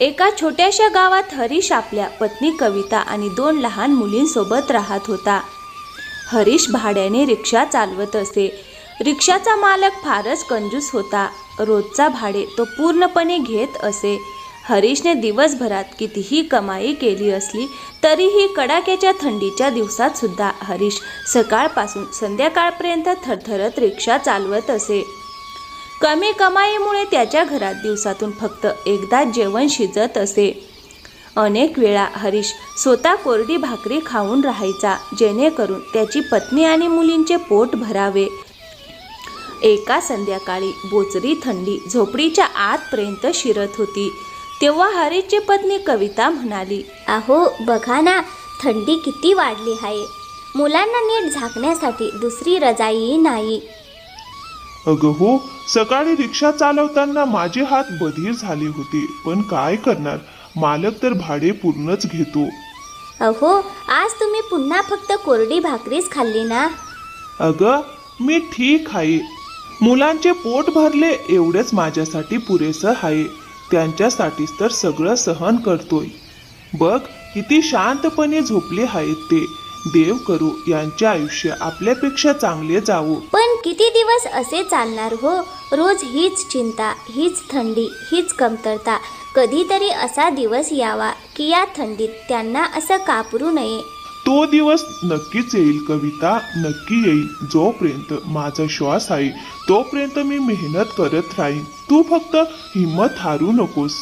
एका छोट्याशा गावात हरीश आपल्या पत्नी कविता आणि दोन लहान मुलींसोबत राहत होता. हरीश भाड्याने रिक्षा चालवत असे. रिक्षाचा मालक फारच कंजूस होता. रोजचा भाडे तो पूर्णपणे घेत असे. हरीशने दिवसभरात कितीही कमाई केली असली तरीही कडाक्याच्या थंडीच्या दिवसात सुद्धा हरीश सकाळपासून संध्याकाळपर्यंत थरथरत रिक्षा चालवत असे. कमी कमाईमुळे त्याच्या घरात दिवसातून फक्त एकदा जेवण शिजत असे. अनेक वेळा हरीश स्वतः कोरडी भाकरी खाऊन राहायचा जेणेकरून त्याची पत्नी आणि मुलींचे पोट भरावे. एका संध्याकाळी बोचरी थंडी झोपडीच्या आतपर्यंत शिरत होती. तेव्हा हरीशची पत्नी कविता म्हणाली अहो बघा ना थंडी किती वाढली आहे. मुलांना नीट झाकण्यासाठी दुसरी रजाई नाही. अगं हो सकाळी रिक्षा चालवताना माझे हात बधीर झाले होते पण काय करणार? मालक तर भाडे पूर्णच घेतो. अहो आज तुम्ही पुन्हा फक्त कोरडी भाकरीच खाल्ली ना? अगं मी ठीक आहे. मुलांचे पोट भरले एवढेच माझ्यासाठी पुरेसं आहे. त्यांच्यासाठीच तर सगळं सहन करतोय. बघ किती शांतपणे झोपले आहेत ते. देव करू यांचे आयुष्य आपल्यापेक्षा चांगले जावो. पण किती दिवस असे चालणार हो? रोज हीच चिंता हीच थंडी हीच कमतरता. कधीतरी असा दिवस यावा की या थंडीत त्यांना असं कापरू नये. तो दिवस नक्कीच येईल कविता. नक्की येईल. जोपर्यंत माझा श्वास आहे तोपर्यंत मी मेहनत करत राहीन. तू फक्त हिंमत हारू नकोस.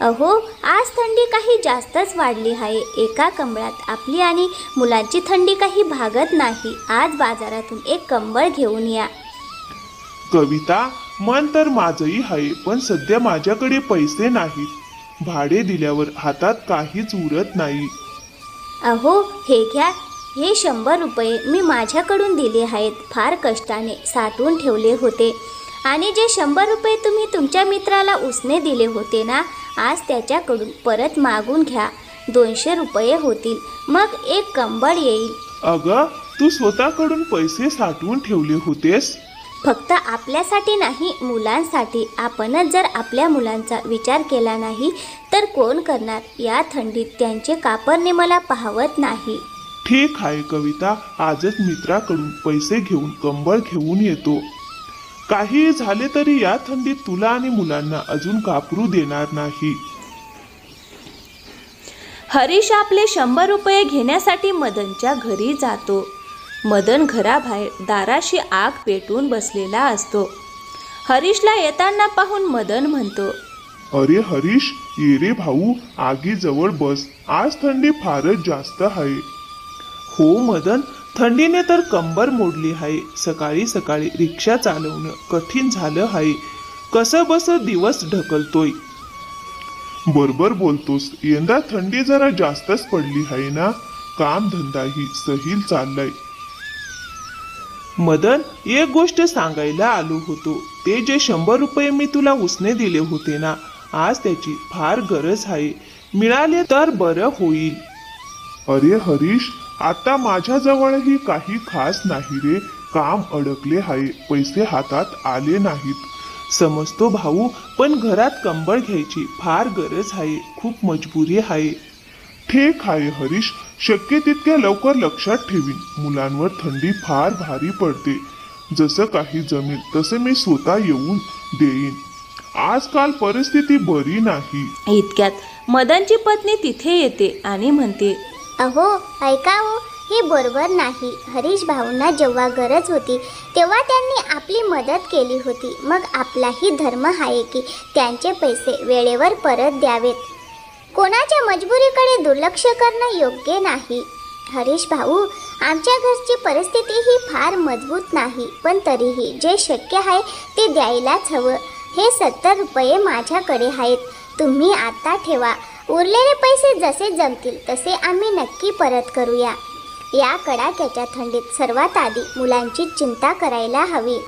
अहो आज थंडी काही जास्तच वाढली आहे. एका कंबळात आपली आणि मुलांची थंडी काही भागत नाही. आज बाजारातून एक कंबळ घेऊन या. कविता मन तर माझंही आहे पण सध्या माझ्याकडे पैसे नाहीत. भाडे दिल्यावर हातात काहीच उरत नाही. अहो हे घ्या. हे शंभर रुपये मी माझ्याकडून दिले आहेत. फार कष्टाने साठवून ठेवले होते. आणि जे शंभर रुपये तुम्ही तुमच्या मित्राला उसने दिले होते ना आज त्याच्याकडून परत मागून घ्या. दोनशे रुपये होतील. मग एक कंबळ येईल. अगं तू स्वतःकडून पैसे साठवून ठेवले होतेस? फक्त आपल्यासाठी नाही मुलांसाठी. आपणच जर आपल्या मुलांचा विचार केला नाही तर कोण करणार? या थंडीत त्यांचे कापरने मला पाहवत नाही. ठीक आहे कविता. आजच मित्राकडून पैसे घेऊन कंबळ घेऊन येतो. काही झाले तरी या थंडीत तुला आणि मुलांना अजून कापरू देणार नाही. हरीश आपले शंभर रुपये घेण्यासाठी मदनच्या घरी जातो. मदन घराबाहेर दाराशी आग पेटून बसलेला असतो. हरीशला येताना पाहून मदन म्हणतो अरे हरीश ये रे भाऊ आगीजवळ बस. आज थंडी फारच जास्त आहे. हो मदन. थंडीने तर कंबर मोडली आहे सकाळी सकाळी रिक्षा चालवणं कठीण झालं आहे कसं बस दिवस ढकलतोय? बरोबर बोलतोस. यंदा थंडी जरा जास्तच पडली आहे ना? काम धंदाही सहील चाललाय. मदन एक गोष्ट सांगायला आलो होतो. ते जे शंभर रुपये मी तुला उसने दिले होते ना आज त्याची फार गरज आहे मिळाले तर बरं होईल. अरे हरीश आता माझ्याजवळही काही खास नाही रे. काम अडकले आहे पैसे हातात आले नाहीत. समजतो भाऊ पण घरात कंबळ घ्यायची फार गरज आहे. खूप मजबुरी आहे. ठीक आहे हरीश. शक्य तितक्या लवकर लक्षात ठेवीन. मुलांवर थंडी फार भारी पडते. जसं काही जमेल तसं मी स्वतः येऊन देईन. आजकाल परिस्थिती बरी नाही. इतक्यात मदनची पत्नी तिथे येते आणि म्हणते अहो ऐका हो हे बरोबर नाही. हरीश भाऊंना जेव्हा गरज होती तेव्हा त्यांनी आपली मदत केली होती. मग आपलाही धर्म आहे की त्यांचे पैसे वेळेवर परत द्यावेत. कोणाच्या मजबुरीकडे दुर्लक्ष करणं योग्य नाही. हरीश भाऊ आमच्या घरची परिस्थिती ही फार मजबूत नाही पण तरीही जे शक्य आहे ते द्यायलाच हवं. हे सत्तर रुपये माझ्याकडे आहेत. तुम्ही आता ठेवा. उरलेले पैसे जसे जमतील तसे आम्ही नक्की परत करूया. या कडाक्याच्या थंडीत सर्वात आधी मुलांची चिंता करायला हवी.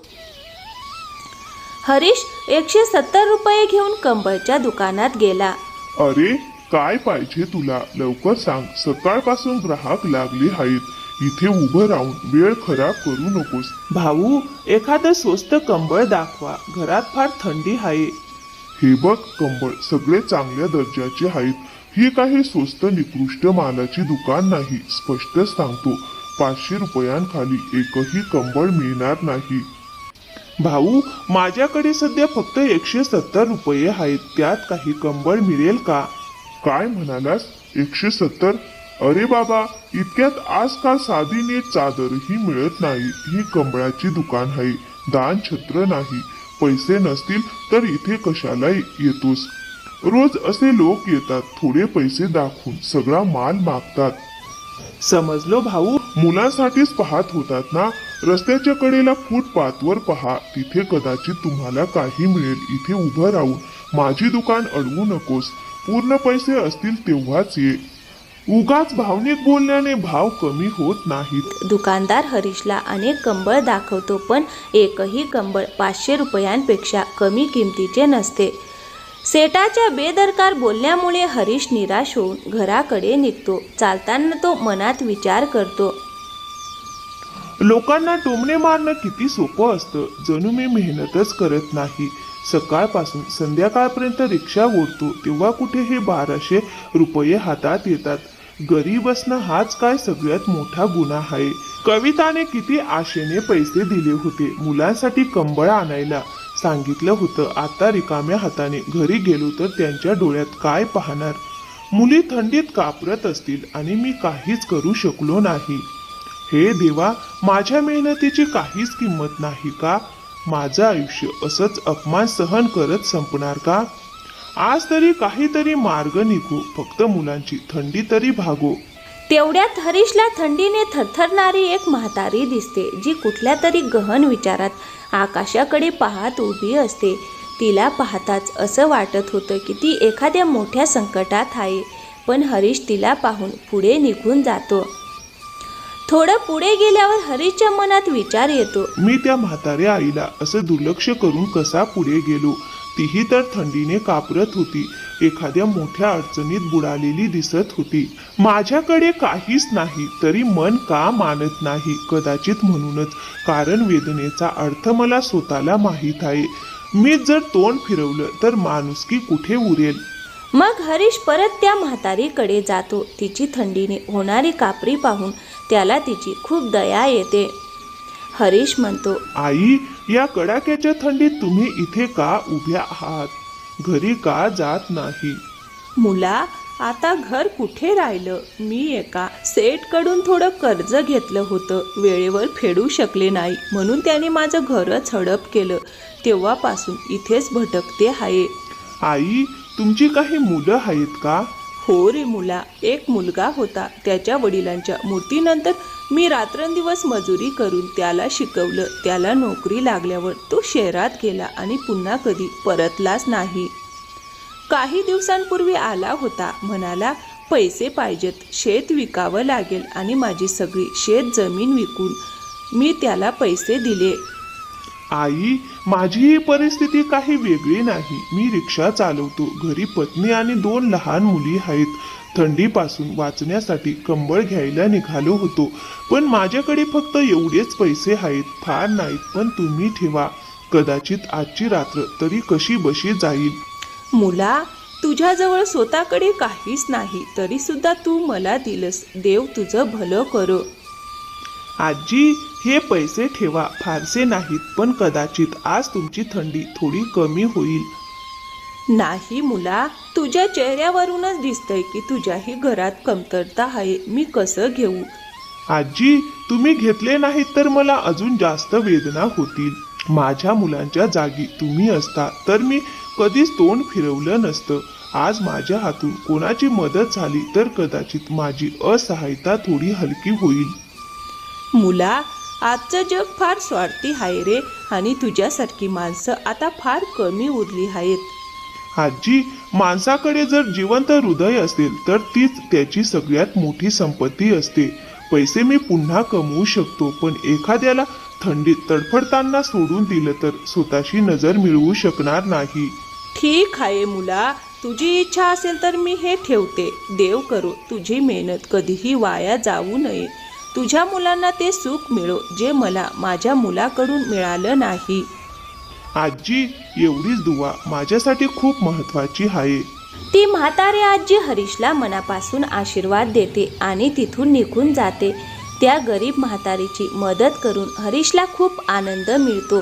हरीश एकशे सत्तर रुपये घेऊन कंबळच्या दुकानात गेला. अरे काय पाहिजे तुला? लवकर सांग. सकाळपासून ग्राहक लागले आहेत. इथे उभं राहून वेळ खराब करू नकोस. भाऊ एखादं स्वस्त कंबळ दाखवा. घरात फार थंडी आहे. हे बघ कंबळ सगळे चांगल्या दर्जाचे आहेत. ही काही स्वस्त निकृष्ट मालाची दुकान नाही स्पष्ट सांगतो. पाचशे रुपयांखाली एकही कंबळ मिळणार नाही. भाऊ माझ्याकडे सध्या फक्त एकशे सत्तर रुपये आहेत. त्यात काही कंबळ मिळेल का? काय म्हणालास? एकशे सत्तर? अरे बाबा इतक्यात आजकाल साधी नीट चादरही मिळत नाही. ही कंबळाची दुकान आहे. दान छत्र नाही. पैसे नसतील तर इथे कशाला येतोस. रोज असे लोक येतात थोडे पैसे दाखवून सगळा माल मागतात. समजलो भाऊ. मुलांसाठीच पाहत होतात ना? रस्त्याच्या कडेला फुटपाथवर पहा तिथे कदाचित तुम्हाला काही मिळेल. इथे उभं राहून माझी दुकान अडवू नकोस. पूर्ण पैसे असतील तेव्हाच ये. उगाच भावनिक बोलण्याने भाव कमी होत नाहीत. दुकानदार हरीशला अनेक कंबळ दाखवतो पण एकही कंबळ पाचशे रुपयांपेक्षा कमी किमतीचे नसते. सेटाच्या बेदरकार बोलण्यामुळे हरीश निराश होऊन घराकडे निघतो. चालताना तो मनात विचार करतो लोकांना टोमणे मारणं किती सोपं असतं. जणू मी मेहनतच करत नाही. सकाळपासून संध्याकाळपर्यंत रिक्षा ओढतो तेव्हा कुठे हे बाराशे रुपये हातात येतात. गरीब असणं हाच काय सगळ्यात मोठा गुन्हा आहे. कविताने किती आशेने पैसे दिले होते मुलांसाठी कंबळ आणायला. सांगितलं होतं आता रिकाम्या हाताने घरी गेलो तर त्यांच्या डोळ्यात काय पाहणार? मुली थंडीत कापरत असतील आणि मी काहीच करू शकलो नाही. हे देवा माझ्या मेहनतीची काहीच किंमत नाही का? माझं आयुष्य असंच अपमान सहन करत संपणार का? आज तरी काहीतरी मार्ग निघू फक्त मुलांची थंडी तरी भागो. तेवढ्यात हरीशला थंडीने थरथरणारी एक म्हातारी दिसते जी कुठल्या तरी गहन विचारात आकाशाकडे पाहत उभी असते. तिला पाहताच असं वाटत होतं की ती एखाद्या मोठ्या संकटात आहे पण हरीश तिला पाहून पुढे निघून जातो. थोडं पुढे गेल्यावर हरीच्या मनात विचार येतो. मी त्या म्हाताऱ्या आईला असं दुर्लक्ष करून कसा पुढे गेलो? तीही तर थंडीने कापरत होती. एखाद्या मोठ्या अडचणीत बुडालेली दिसत होती. माझ्याकडे काहीच नाही तरी मन का मानत नाही? कदाचित म्हणूनच. कारण वेदनेचा अर्थ मला स्वतःला माहीत आहे. मी जर तोंड फिरवलं तर माणुसकी कुठे उरेल? मग हरीश परत त्या म्हातारीकडे जातो. तिची थंडीने होणारी कापरी पाहून त्याला तिची खूप दया येते. हरीश म्हणतो आई या कडाक्याच्या थंडीत तुम्ही इथे का उभ्या आहात? घरी का जात नाही? मुला आता घर कुठे राहिलं? मी एका सेटकडून थोडं कर्ज घेतलं होतं. वेळेवर फेडू शकले नाही. म्हणून त्याने माझं घरच हडप केलं. तेव्हापासून इथेच भटकते आहे आई तुमची काही मुलं आहेत का? हो रे मुला. एक मुलगा होता. त्याच्या वडिलांच्या मृत्यूनंतर मी रात्रंदिवस मजुरी करून त्याला शिकवलं. त्याला नोकरी लागल्यावर तो शहरात गेला आणि पुन्हा कधी परतलाच नाही. काही दिवसांपूर्वी आला होता. म्हणाला पैसे पाहिजेत. शेत विकावं लागेल आणि माझी सगळी शेत जमीन विकून मी त्याला पैसे दिले. आई माझी ही परिस्थिती काही वेगळी नाही. मी रिक्षा चालवतो. घरी पत्नी आणि दोन लहान मुली आहेत. थंडीपासून वाचण्यासाठी कंबळ घ्यायला निघालो होतो. पण माझ्याकडे फक्त एवढेच पैसे आहेत. फार नाहीत पण तुम्ही ठेवा. कदाचित आजची रात्र तरी कशी बशी जाईल? मुला तुझ्याजवळ स्वतःकडे काहीच नाही. तरी सुद्धा तू मला दिलंस. देव तुझं भलं करो. आजी हे पैसे ठेवा. फारसे नाहीत पण कदाचित आज तुमची थंडी थोडी कमी होईल. नाही मुला तुझ्या चेहऱ्यावरूनच दिसतंय की तुझ्याही घरात कमतरता आहे. मी कसं घेऊ? आजी तुम्ही घेतले नाहीत तर मला अजून जास्त वेदना होतील. माझ्या मुलांच्या जागी तुम्ही असता तर मी कधीच तोंड फिरवलं नसतं. आज माझ्या हातून कोणाची मदत झाली तर कदाचित माझी असहायता थोडी हलकी होईल. मुला आजचं जग फार स्वार्थी आहे रे आणि तुझ्यासारखी माणसं आता फार कमी उरली आहेत आजी माणसाकडे जर जिवंत हृदय असेल तर तीच त्याची सगळ्यात मोठी संपत्ती असते. पैसे मी पुन्हा कमवू शकतो पण एखाद्याला थंडीत तडफडताना सोडून दिलं तर स्वतःशी नजर मिळवू शकणार नाही. ठीक आहे मुला तुझी इच्छा असेल तर मी हे ठेवते. देव करो तुझी मेहनत कधीही वाया जाऊ नये. तुझ्या मुलांना ते सुख मिळो जे मला माझ्या मुलाकडून मिळालं नाही. आजी एवढीच दुवा माझ्यासाठी खूप महत्वाची आहे. ती म्हातारी आजी हरीशला मनापासून आशीर्वाद देते आणि तिथून निघून जाते. त्या गरीब म्हातारीची मदत करून हरीशला खूप आनंद मिळतो.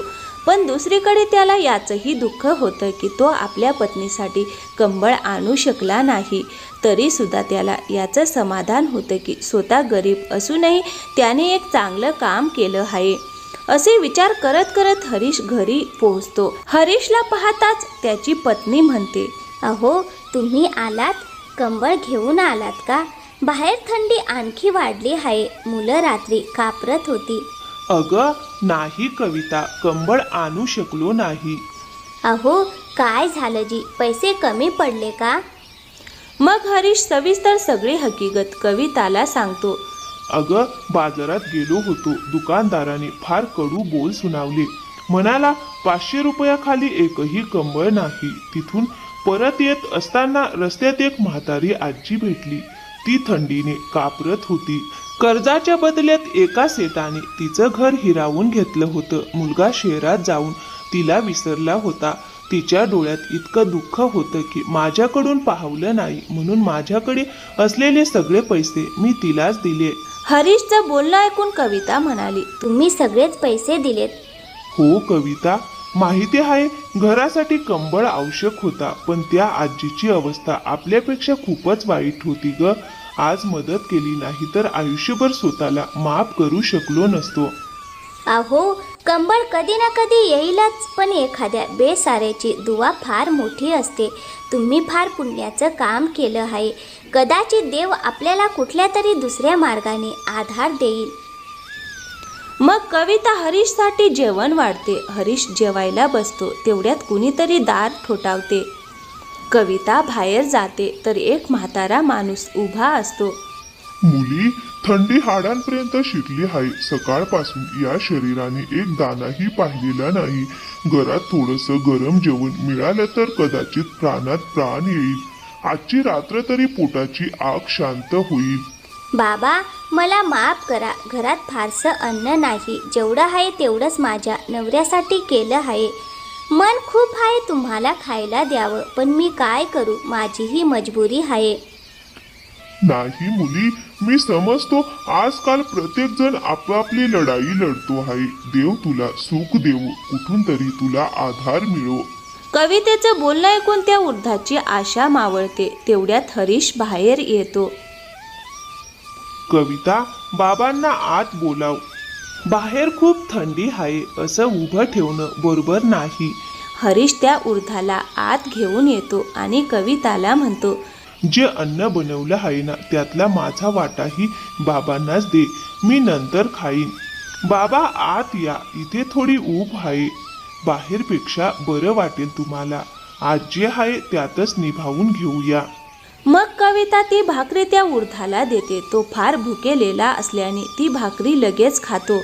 पण दुसरीकडे त्याला याचंही दुःख होतं की तो आपल्या पत्नीसाठी कंबळ आणू शकला नाही. तरी सुद्धा त्याला याचं समाधान होतं की स्वतः गरीब असूनही त्याने एक चांगलं काम केलं आहे. असे विचार करत करत हरीश घरी पोहोचतो. हरीशला पाहताच त्याची पत्नी म्हणते अहो तुम्ही आलात? कंबळ घेऊन आलात का? बाहेर थंडी आणखी वाढली आहे. मुलं रात्री कापरत होती. अगं नाही कविता कंबळ आणू शकलो नाही. अहो काय झालं जी? पैसे कमी पडले का? मग हरीश सविस्तर सगळी हकीकत कविताला सांगतो. अगं बाजारात गेलो होतो. दुकानदाराने फार कडू बोल सुनावले. म्हणाला पाचशे रुपयाखाली एकही कंबळ नाही. तिथून परत येत असताना रस्त्यात एक म्हातारी आजी भेटली. ती थंडीने कापरत होती. कर्जाच्या बदल्यात एका सेटाने तिचं घर हिरावून घेतलं होतं. मुलगा शहरात जाऊन तिला विसरला होता. तिच्या डोळ्यात इतकं दुःख होतं की माझ्याकडून पाहवलं नाही. म्हणून माझ्याकडे असलेले सगळे पैसे मी तिलाच दिले. हरीशचं बोलणं ऐकून कविता म्हणाली तुम्ही सगळेच पैसे दिलेत. हो कविता. माहिती आहे घरासाठी कंबळ आवश्यक होता पण त्या आजीची अवस्था आपल्यापेक्षा खूपच वाईट होती ग. आज मदत केली नाही तर आयुष्यभर स्वतःला माफ करू शकलो नसतो. अहो कंबळ कधी ना कधी येईलच पण एखाद्या बेसाऱ्याची दुवा फार मोठी असते. तुम्ही फार पुण्याचं काम केलं आहे. कदाचित देव आपल्याला कुठल्या तरी दुसऱ्या मार्गाने आधार देईल. मग कविता हरीशसाठी जेवण वाढते. हरीश जेवायला बसतो. तेवढ्यात कुणीतरी दार ठोठावते. कविता बाहेर जाते. तर एक म्हातारा माणूस उभा असतो. मुली थंडी हाडांपर्यंत शिरली आहे. सकाळपासून या शरीराने एक दानाही पाहिलेला नाही. घरात थोडस गरम जेवण मिळालं तर कदाचित प्राणात प्राण येईल. आजची रात्र तरी पोटाची आग शांत होईल. बाबा मला माफ करा. घरात फारसं अन्न नाही. जेवढं आहे तेवढंच माझ्या. नवऱ्यासाठी केलं आहे. मन खूप आहे तुम्हाला खायला द्यावं. पण मी काय करू? माझीही मजबुरी आहे. नाही मुली मी समजतो आजकाल प्रत्येक जण आपापली लढाई लढतो आहे. देव तुला सुख देऊ कुठून तरी तुला आधार मिळो. कवितेचं बोलणं ऐकून त्या वृद्धाची आशा मावळते. तेवढ्यात हरीश बाहेर येतो. कविता बाबांना आत बोलाव. बाहेर खूप थंडी आहे असं उभं ठेवणं बरोबर नाही. हरीश त्या वृद्धाला आत घेऊन येतो आणि कविताला म्हणतो जे अन्न बनवलं आहे ना त्यातला माझा वाटाही बाबांनाच दे मी नंतर खाईन. बाबा आत या इथे थोडी ऊब आहे. बाहेरपेक्षा बरं वाटेल तुम्हाला. आज जे आहे त्यातच निभावून घेऊया. मग कविता ती भाकरी त्या उर्धाला देते. तो फार भुकेलेला असल्याने ती भाकरी लगेच खातो.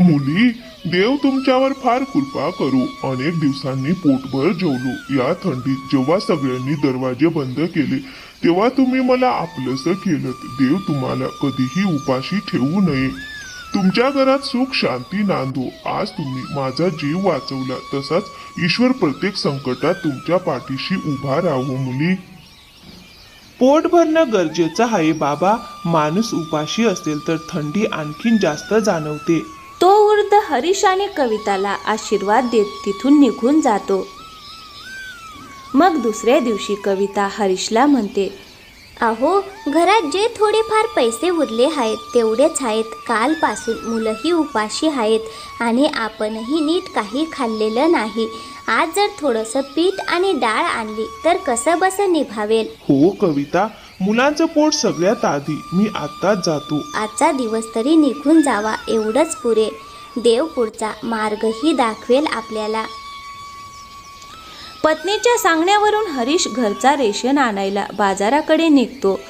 मुली देव तुमच्यावर फार कृपा करू. अनेक दिवसांनी पोटभर जेवलो. या थंडीत जेव्हा सगळ्यांनी दरवाजे बंद केले तेव्हा तुम्ही मला आपलंसं केलं देव तुम्हाला कधीही उपाशी ठेवू नये. तुमच्या घरात सुख शांती नांदो. आज तुम्ही माझा जीव वाचवला. तसाच ईश्वर प्रत्येक संकटात तुमच्या पाठीशी उभा राहू मुली. पोट भरणं गरजेचं आहे बाबा. माणूस उपाशी असेल तर थंडी आणखीन जास्त जाणवते. तो वृद्ध हरीश आणि कविताला आशीर्वाद देत तिथून निघून जातो. मग दुसऱ्या दिवशी कविता हरीशला म्हणते अहो घरात जे थोडेफार पैसे उरले आहेत तेवढेच आहेत. कालपासून मुलंही उपाशी आहेत आणि आपणही नीट काही खाल्लेलं नाही. आज जर थोडंसं पीठ आणि डाळ आणली तर कसं बसं निभावेल? हो कविता. मुलांचं पोट सगळ्यात आधी. मी आत्ताच जातो. आजचा दिवस तरी निघून जावा एवढंच पुरे. देव पुढचा मार्गही दाखवेल आपल्याला. पत्नीच्या सांगण्यावरून हरीश घरचा रेशन आणायला बाजाराकडे निघतो.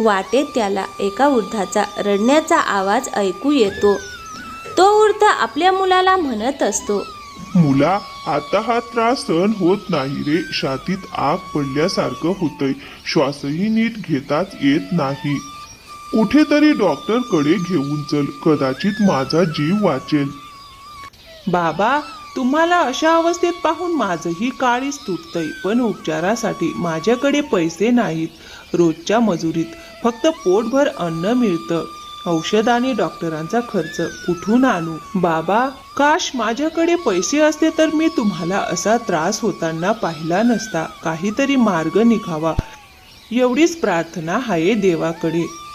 वाटेत त्याला एका वृद्धाचा रडण्याचा आवाज ऐकू येतो. तो वृद्ध आपल्या मुलाला म्हणत असतो मुला आता हा त्रास सहन होत नाही रे. छातीत आग पडल्यासारखं होतंय. श्वासही नीट घेताच येत नाही. कुठेतरी डॉक्टरकडे घेऊन चल. कदाचित माझा जीव वाचेल. बाबा तुम्हाला अशा अवस्थेत पाहून माझंही काळीच तुटतंय. पण उपचारासाठी माझ्याकडे पैसे नाहीत. रोजच्या मजुरीत फक्त पोटभर अन्न मिळतं. औषध आणि डॉक्टरांचा खर्च कुठून आणू? बाबा काश माझ्याकडे पैसे असते तर मी तुम्हाला असा त्रास होताना पाहिला नसता. काहीतरी मार्ग निघावा. एवढीच प्रार्थना आहे देवाकडे.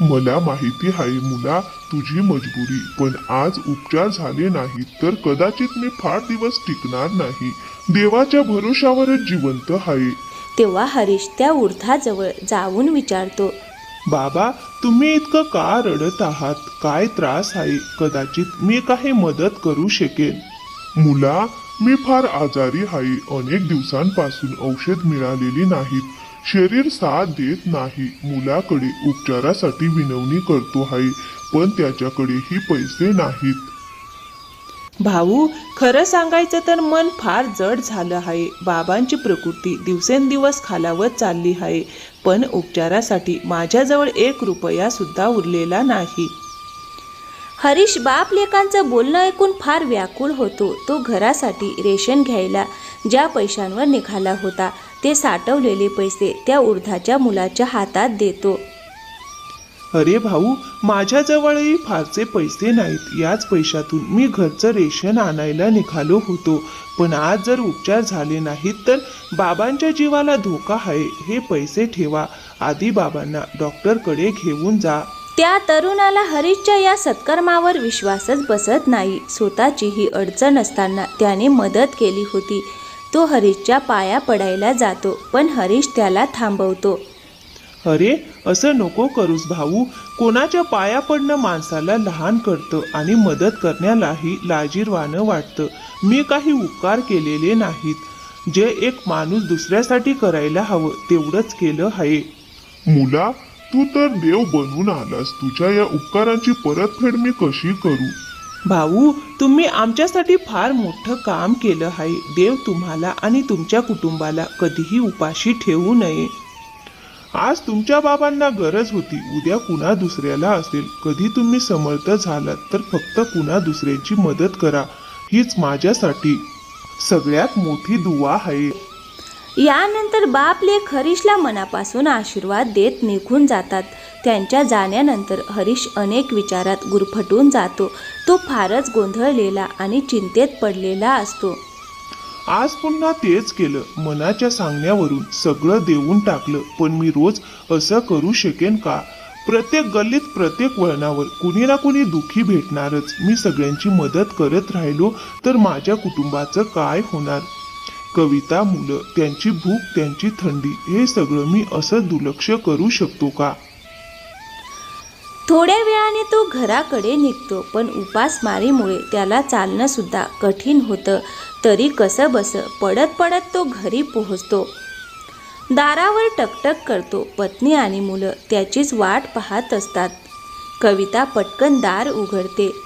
मला माहिती आहे मुला तुझी मजबुरी. पण आज उपचार झाले नाहीत तर कदाचित मी फार दिवस टिकणार नाही. देवाच्या भरोशावरच जिवंत आहे. तेव्हा हरीश त्या वृद्धाजवळ जाऊन विचारतो बाबा तुम्ही इतकं का रडत आहात? काय त्रास आहे? कदाचित मी काही मदत करू शकेन. मुला मी फार आजारी आहे. अनेक दिवसांपासून औषध मिळालेली नाहीत. शरीर साथ देत नाही. मुलाकडे उपचारासाठी विनवणी करतो आहे पण त्याच्याकडेही पैसे नाहीत. भाऊ खरं सांगायचं तर मन फार जड झालं आहे. बाबांची प्रकृती दिवसेंदिवस खालावत चालली आहे पण उपचारासाठी माझ्याजवळ एक रुपया सुद्धा उरलेला नाही. हरीश बाप लेकांचं बोलणं ऐकून फार व्याकुळ होतो. तो घरासाठी रेशन घ्यायला ज्या पैशांवर निघाला होता ते साठवलेले पैसे त्या उर्धाच्या मुलाच्या हातात देतो. अरे भाऊ माझ्याजवळही फारसे पैसे नाहीत. याच पैशातून मी घरचं रेशन आणायला निघालो होतो. पण आज जर उपचार झाले नाहीत तर बाबांच्या जीवाला धोका आहे. हे पैसे ठेवा. आधी बाबांना डॉक्टरकडे घेऊन जा. त्या तरुणाला हरीशच्या या सत्कर्मावर विश्वासच बसत नाही. स्वतःचीही अडचण असताना त्याने मदत केली होती. तो हरीशच्या पाया पडायला जातो पण हरीश त्याला थांबवतो. अरे असं नको करूस भाऊ. कोणाच्या पाया पडणं माणसाला लहान करतं आणि मदत करण्यालाही लाजीरवाणं वाटतं. मी काही उपकार केलेले नाहीत. जे एक माणूस दुसऱ्यासाठी करायला हवं तेवढंच केलं आहे. मुला तू तर देव बनून आलास. तुझ्या या उपकारांची परतफेड मी कशी करू? भाऊ तुम्ही आमच्यासाठी फार मोठं काम केलं आहे. देव तुम्हाला आणि तुमच्या कुटुंबाला कधीही उपाशी ठेवू नये. आज तुमच्या बाबांना गरज होती. उद्या कुणा दुसऱ्याला असेल. कधी तुम्ही समर्थ झालात तर फक्त कुणा दुसऱ्याची मदत करा. हीच माझ्यासाठी सगळ्यात मोठी दुवा आहे. यानंतर बाप लेख हरीशला मनापासून आशीर्वाद देत निघून जातात. त्यांच्या जाण्यानंतर हरीश अनेक विचारात गुरफटून जातो. तो फारच गोंधळलेला आणि चिंतेत पडलेला असतो. आज पुन्हा तेच केलं. मनाच्या सांगण्यावरून सगळं देऊन टाकलं. पण मी रोज असं करू शकेन का? प्रत्येक गल्लीत प्रत्येक वळणावर कुणी ना कुणी दुखी भेटणारच. मी सगळ्यांची मदत करत राहिलो तर माझ्या कुटुंबाचं काय होणार? कविता मुलं त्यांची भूक त्यांची थंडी हे सगळं मी असं दुर्लक्ष करू शकतो का? थोड्या वेळाने तो घराकडे निघतो पण उपासमारीमुळे त्याला चालणं सुद्धा कठीण होतं. तरी कसं बस पडत पडत तो घरी पोहोचतो. दारावर टकटक करतो पत्नी आणि मुलं त्याचीच वाट पाहत असतात. कविता पटकन दार उघडते.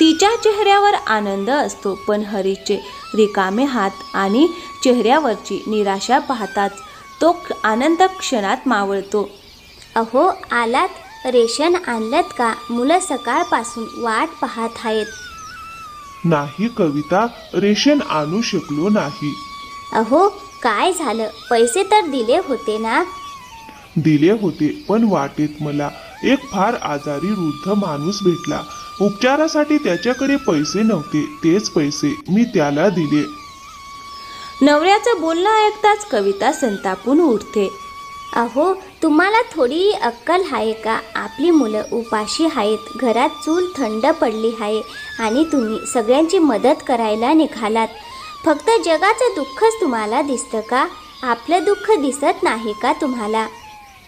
तिच्या चेहऱ्यावर आनंद असतो पण हरीचे रिकामे हात आणि चेहऱ्यावरची निराशा पाहताच तो आनंद क्षणात मावळतो. अहो आलात? रेशन आणलत का? मुलं सकाळपासून वाट पाहत आहेत. नाही कविता रेशन आणू शकलो नाही. अहो काय झालं? पैसे तर दिले होते ना? दिले होते पण वाटेत मला एक फार आजारी वृद्ध माणूस भेटला. उपचारासाठी त्याच्याकडे पैसे नव्हते. तेच पैसे मी त्याला दिले. नवऱ्याचं बोलणं ऐकताच कविता संतापून उठते. अहो तुम्हाला थोडी अक्कल आहे का? आपली मुलं उपाशी आहेत. घरात चूल थंड पडली आहे आणि तुम्ही सगळ्यांची मदत करायला निघालात. फक्त जगाचं दुःखच तुम्हाला दिसतं का? आपलं दुःख दिसत नाही का तुम्हाला?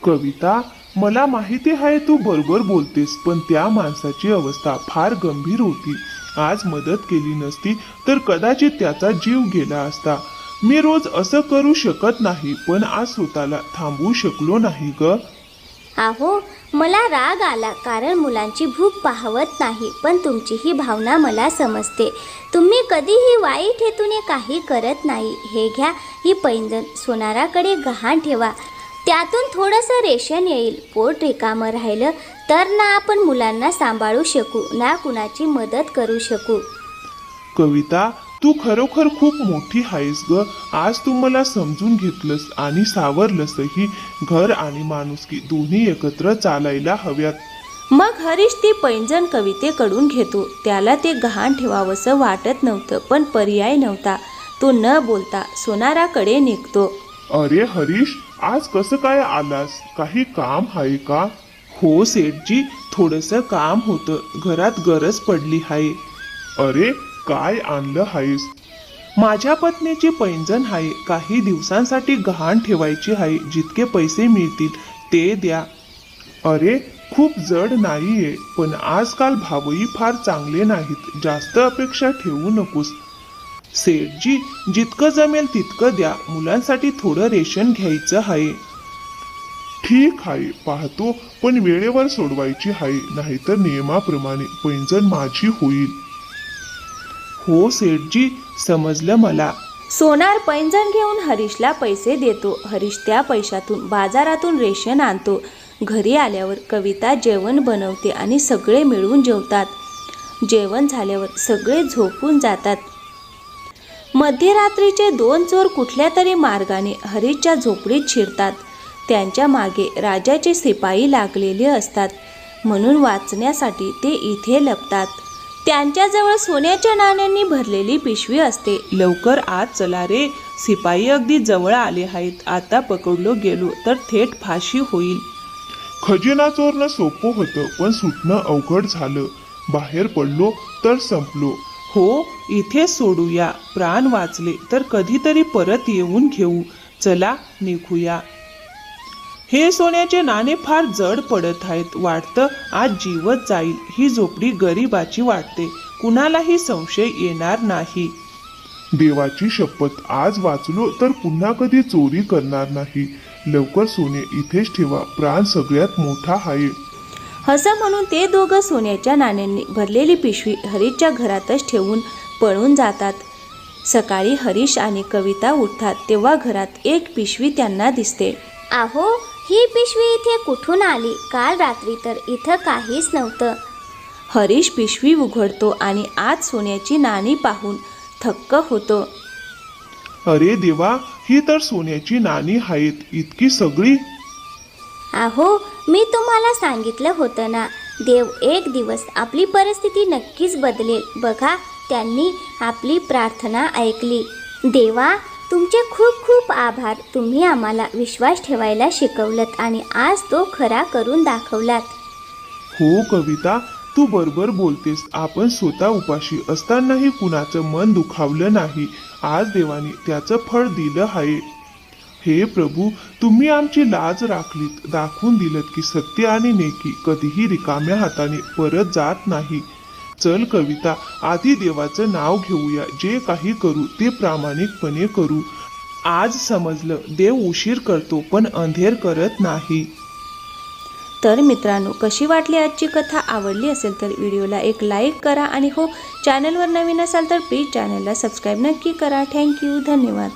कविता मला माहिती आहे तू बरोबर बोलतेस पण त्या माणसाची अवस्था फार गंभीर होती. आज मदत केली नसती तर कदाचित त्याचा जीव गेला असता. मी रोज असं करू शकत नाही पण आज स्वतःला थांबवू शकलो नाही ग. आहो मला राग आला कारण मुलांची भूक पाहवत नाही पण तुमची ही भावना मला समजते. तुम्ही कधीही वाईट हेतूने काही करत नाही. हे घ्या ही पैंजण. सोनाराकडे गहाण ठेवा. त्यातून थोडंसं रेशन येईल. पोट रिकामं राहिलं तर ना आपण मुलांना सांभाळू शकू ना कुणाची मदत करू शकू. कविता तू खरोखर खूप मोठी आहेस ग. आज तू मला समजून घेतलंस आणि सावरलंसही. घर आणि माणुसकी दोन्ही एकत्र चालायला हव्यात. मग हरीश ती पैंजण कवितेकडून घेतो. त्याला ते गहाण ठेवावंसं वाटत नव्हतं पण पर्याय नव्हता. तो न बोलता सोनाराकडे निघतो. अरे हरीश आज कसं काय आलास? काही काम आहे का? हो सेठजी थोडंसं काम होतं. घरात गरज पडली आहे अरे काय आणलं आहेस माझ्या पत्नीची पैंजण आहे काही दिवसांसाठी गहाण ठेवायची आहे जितके पैसे मिळतील ते द्या. अरे खूप जड नाहीये पण आजकाल भावही फार चांगले नाहीत. जास्त अपेक्षा ठेवू नकोस. सेठजी जितकं जमेल तितकं द्या. मुलांसाठी थोडं रेशन घ्यायचं आहे. ठीक आहे पाहतो. पण वेळेवर सोडवायची आहे. नाहीतर नियमाप्रमाणे पैंजण माझी होईल. हो सेठजी. समजलं मला. सोनार पैंजण घेऊन हरीशला पैसे देतो. हरीश त्या पैशातून बाजारातून रेशन आणतो. घरी आल्यावर कविता जेवण बनवते आणि सगळे मिळून जेवतात. जेवण झाल्यावर सगळे झोपून जातात. मध्यरात्रीचे दोन चोर कुठल्या तरी मार्गाने हरीशच्या झोपडीत शिरतात. त्यांच्या मागे राजाचे शिपाई लागलेले असतात. म्हणून वाचण्यासाठी ते इथे लपतात. त्यांच्याजवळ सोन्याच्या नाण्यांनी भरलेली पिशवी असते. लवकर आज चला रे. सिपाई अगदी जवळ आले आहेत. आता पकडलो गेलो तर थेट फाशी होईल. खजिना चोरणं सोपं होतं पण सुटणं अवघड झालं. बाहेर पडलो तर संपलो. हो इथे सोडूया. प्राण वाचले तर कधीतरी परत येऊन घेऊ. चला निघूया. हे सोन्याचे नाणे फार जड पडत आहेत. वाटतं आज जीवत जाईल. ही झोपडी गरिबाची वाटते. कुणालाही संशय येणार नाही. देवाची शपथ आज वाचलो तर पुन्हा कधी चोरी करणार नाही. लवकर सोने इथेच ठेवा. प्राण सगळ्यात मोठा आहे. असं म्हणून ते दोघं सोन्याच्या नाण्यांनी भरलेली पिशवी हरीशच्या घरातच ठेवून पळून जातात. सकाळी हरीश आणि कविता उठतात तेव्हा घरात एक पिशवी त्यांना दिसते. आहो ही पिशवी इथे कुठून आली? काल रात्री तर इथं काहीच नव्हतं. हरीश पिशवी उघडतो आणि आज सोन्याची नाणी पाहून थक्क होतो. अरे देवा ही तर सोन्याची नाणी आहेत. इतकी सगळी. आहो मी तुम्हाला सांगितलं होतं ना. देव एक दिवस आपली परिस्थिती नक्कीच बदलेल. बघा त्यांनी आपली प्रार्थना ऐकली. देवा तुमचे खूप खूप आभार. तुम्ही आम्हाला विश्वास ठेवायला शिकवलत आणि आज तो खरा करून दाखवलात. हो कविता तू बरोबर बोलतेस. आपण स्वतः उपाशी असतानाही कुणाचं मन दुखावलं नाही. आज देवाने त्याचं फळ दिलं आहे. हे प्रभू तुम्ही आमची लाज राखलीत दाखवून दिलत की सत्य आणि नेकी कधीही रिकाम्या हाताने परत जात नाही. चल कविता आधी देवाचं नाव घेऊया जे काही करू ते प्रामाणिकपणे करू. आज समजलं देव उशीर करतो पण अंधेर करत नाही. तर मित्रांनो कशी वाटली आजची कथा? आवडली असेल तर व्हिडिओला एक लाईक करा आणि हो चॅनलवर नवीन असाल तर प्लीज चॅनलला सबस्क्राईब नक्की करा. थँक्यू धन्यवाद.